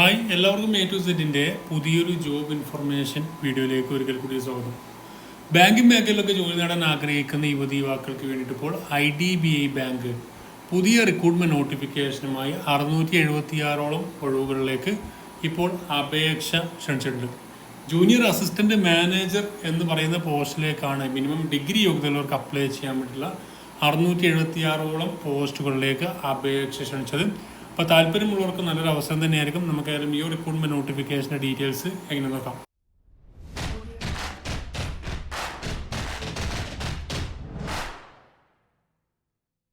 Hi എല്ലാവർക്കും A to സെറ്റിന്റെ പുതിയൊരു ജോബ് ഇൻഫർമേഷൻ വീഡിയോയിലേക്ക് ഒരിക്കൽ കൂടി സ്വാഗതം. ബാങ്കിങ് മേഖലയിലൊക്കെ ജോലി നേടാൻ ആഗ്രഹിക്കുന്ന യുവതി യുവാക്കൾക്ക് വേണ്ടിയിട്ട് ഇപ്പോൾ I D B I bank പുതിയ റിക്രൂട്ട്മെന്റ് നോട്ടിഫിക്കേഷനുമായി അറുന്നൂറ്റി എഴുപത്തിയാറോളം ഒഴിവുകളിലേക്ക് ഇപ്പോൾ അപേക്ഷ ക്ഷണിച്ചിട്ടുണ്ട്. ജൂനിയർ അസിസ്റ്റന്റ് മാനേജർ എന്ന് പറയുന്ന പോസ്റ്റിലേക്കാണ് മിനിമം ഡിഗ്രി യോഗ്യതയുള്ളവർക്ക് അപ്ലൈ ചെയ്യാൻ പറ്റുള്ള അറുന്നൂറ്റി എഴുപത്തിയാറോളം പോസ്റ്റുകളിലേക്ക് അപേക്ഷ ക്ഷണിച്ചത്. അപ്പോൾ താല്പര്യമുള്ളവർക്ക് നല്ലൊരു അവസരം തന്നെയായിരിക്കും. നമുക്കായാലും ഈ റിക്രൂട്ട്മെന്റ് നോട്ടിഫിക്കേഷന്റെ ഡീറ്റെയിൽസ് എങ്ങനെ നോക്കാം.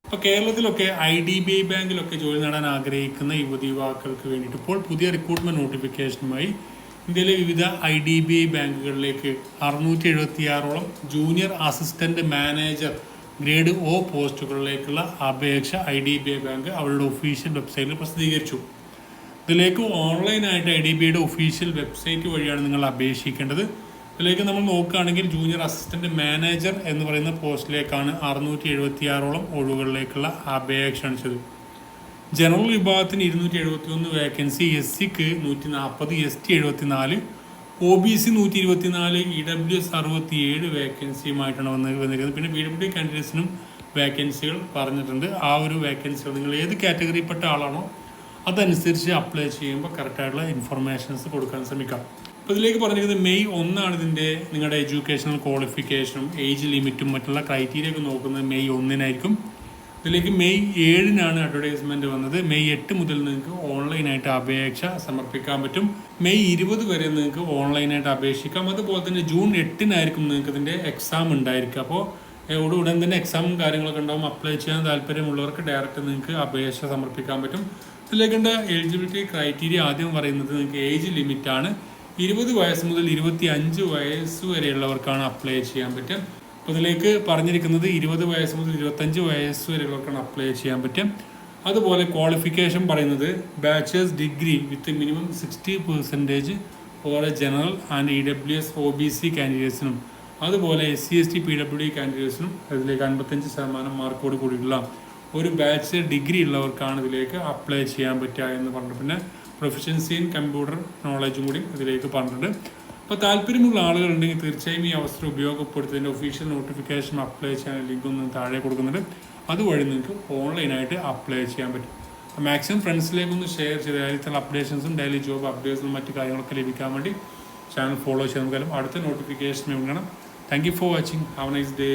ഇപ്പോൾ കേരളത്തിലൊക്കെ ഐ ഡി ബി ഐ ബാങ്കിലൊക്കെ ജോലി നേടാൻ ആഗ്രഹിക്കുന്ന യുവതി യുവാക്കൾക്ക് വേണ്ടിയിട്ട് ഇപ്പോൾ പുതിയ റിക്രൂട്ട്മെന്റ് നോട്ടിഫിക്കേഷനുമായി ഇന്ത്യയിലെ വിവിധ ഐ ഡി ബി ഐ ബാങ്കുകളിലേക്ക് അറുന്നൂറ്റി എഴുപത്തിയാറോളം junior assistant manager grade O പോസ്റ്റുകളിലേക്കുള്ള അപേക്ഷ I D B I bank അവരുടെ ഒഫീഷ്യൽ വെബ്സൈറ്റിൽ പ്രസിദ്ധീകരിച്ചു. ഇതിലേക്ക് ഓൺലൈനായിട്ട് ഐ ഡി ബി ഐയുടെ ഒഫീഷ്യൽ വെബ്സൈറ്റ് വഴിയാണ് നിങ്ങൾ അപേക്ഷിക്കേണ്ടത്. ഇതിലേക്ക് നമ്മൾ നോക്കുകയാണെങ്കിൽ ജൂനിയർ അസിസ്റ്റന്റ് മാനേജർ എന്ന് പറയുന്ന പോസ്റ്റിലേക്കാണ് അറുന്നൂറ്റി എഴുപത്തിയാറോളം ഒഴിവുകളിലേക്കുള്ള അപേക്ഷ ക്ഷണിച്ചത് ജനറൽ വിഭാഗത്തിന് ഇരുന്നൂറ്റി എഴുപത്തി ഒന്ന് വേക്കൻസി എസ് സിക്ക് നൂറ്റി നാൽപ്പത് എസ് ടി എഴുപത്തി നാല് ഒ ബി സി നൂറ്റി ഇരുപത്തി നാല് ഇ ഡബ്ല്യു എസ് അറുപത്തി ഏഴ് വേക്കൻസിയുമായിട്ടാണ് വന്ന് വന്നിരിക്കുന്നത്. പിന്നെ പി ഡബ്ല്യു കാൻഡിഡേറ്റ്സിനും വേക്കൻസികൾ പറഞ്ഞിട്ടുണ്ട്. ആ ഒരു വേക്കൻസികൾ നിങ്ങൾ ഏത് കാറ്റഗറിയിൽപ്പെട്ട ആളാണോ അതനുസരിച്ച് അപ്ലൈ ചെയ്യുമ്പോൾ കറക്റ്റായിട്ടുള്ള ഇൻഫർമേഷൻസ് കൊടുക്കാൻ ശ്രമിക്കാം. അപ്പോൾ ഇതിലേക്ക് പറഞ്ഞിരിക്കുന്നത് മെയ് ഒന്നാണ് ഇതിന്റെ നിങ്ങളുടെ എഡ്യൂക്കേഷണൽ ക്വാളിഫിക്കേഷനും ഏജ് ലിമിറ്റും മറ്റുള്ള ക്രൈറ്റീരിയ ഒക്കെ നോക്കുന്നത്. മെയ് ഒന്നിനായിരിക്കും. ഇതിലേക്ക് മെയ് ഏഴിനാണ് അഡ്വർടൈസ്മെന്റ് വന്നത്. മെയ് എട്ട് മുതൽ നിങ്ങൾക്ക് ഓൺലൈനായിട്ട് അപേക്ഷ സമർപ്പിക്കാൻ പറ്റും. മെയ് ഇരുപത് വരെ നിങ്ങൾക്ക് ഓൺലൈനായിട്ട് അപേക്ഷിക്കാം. അതുപോലെ തന്നെ ജൂൺ എട്ടിനായിരിക്കും നിങ്ങൾക്ക് ഇതിന്റെ എക്സാം ഉണ്ടായിരിക്കുക. അപ്പോൾ ഉടൻ തന്നെ എക്സാമും കാര്യങ്ങളൊക്കെ ഉണ്ടാവും. അപ്ലൈ ചെയ്യാൻ താല്പര്യമുള്ളവർക്ക് ഡയറക്റ്റ് നിങ്ങൾക്ക് അപേക്ഷ സമർപ്പിക്കാൻ പറ്റും. ഇതിലേക്കുണ്ട് എലിജിബിലിറ്റി ക്രൈറ്റീരിയ. ആദ്യം പറയുന്നത് നിങ്ങൾക്ക് ഏജ് ലിമിറ്റാണ്. ഇരുപത് വയസ്സ് മുതൽ ഇരുപത്തി അഞ്ച് വയസ്സ് വരെയുള്ളവർക്കാണ് അപ്ലൈ ചെയ്യാൻ പറ്റുക. അപ്പോൾ ഇതിലേക്ക് പറഞ്ഞിരിക്കുന്നത് ഇരുപത് വയസ്സ് മുതൽ ഇരുപത്തഞ്ച് വയസ്സ് വരെയുള്ളവർക്കാണ് അപ്ലൈ ചെയ്യാൻ പറ്റും അതുപോലെ ക്വാളിഫിക്കേഷൻ പറയുന്നത് bachelor's degree with minimum sixty percentage for a general and E W S O B C കാൻഡിഡേറ്റ്സിനും അതുപോലെ S C S T P W D കാൻഡിഡേറ്റ്സിനും ഇതിലേക്ക് അൻപത്തഞ്ച് ശതമാനം മാർക്കോട് കൂടിയുള്ള ഒരു ബാച്ച് ഡിഗ്രി ഉള്ളവർക്കാണ് ഇതിലേക്ക് അപ്ലൈ ചെയ്യാൻ പറ്റുക എന്ന് പറഞ്ഞിട്ട് പിന്നെ പ്രൊഫഷൻസി ഇൻ കമ്പ്യൂട്ടർ നോളജും കൂടി ഇതിലേക്ക് പറഞ്ഞിട്ടുണ്ട്. അപ്പോൾ താല്പര്യമുള്ള ആളുകളുണ്ടെങ്കിൽ തീർച്ചയായും ഈ അവസരം ഉപയോഗപ്പെടുത്തുന്നതിന്റെ ഒഫീഷ്യൽ നോട്ടിഫിക്കേഷൻ അപ്ലൈ ചെയ്യാൻ ലിങ്ക് ഒന്ന് താഴെ കൊടുക്കുന്നുണ്ട്. അതുവഴി നിങ്ങൾക്ക് ഓൺലൈനായിട്ട് അപ്ലൈ ചെയ്യാൻ പറ്റും. മാക്സിമം ഫ്രണ്ട്സിലേക്ക് ഒന്ന് ഷെയർ ചെയ്ത് ഡെയിലി അപ്ഡേഷൻസും ഡെയിലി ജോബ് അപ്ഡേറ്റ്സും മറ്റു കാര്യങ്ങളൊക്കെ ലഭിക്കാൻ വേണ്ടി ചാനൽ ഫോളോ ചെയ്യാൻ നമുക്കാലും അടുത്ത നോട്ടിഫിക്കേഷൻ വേണം. Thank you for watching have nice day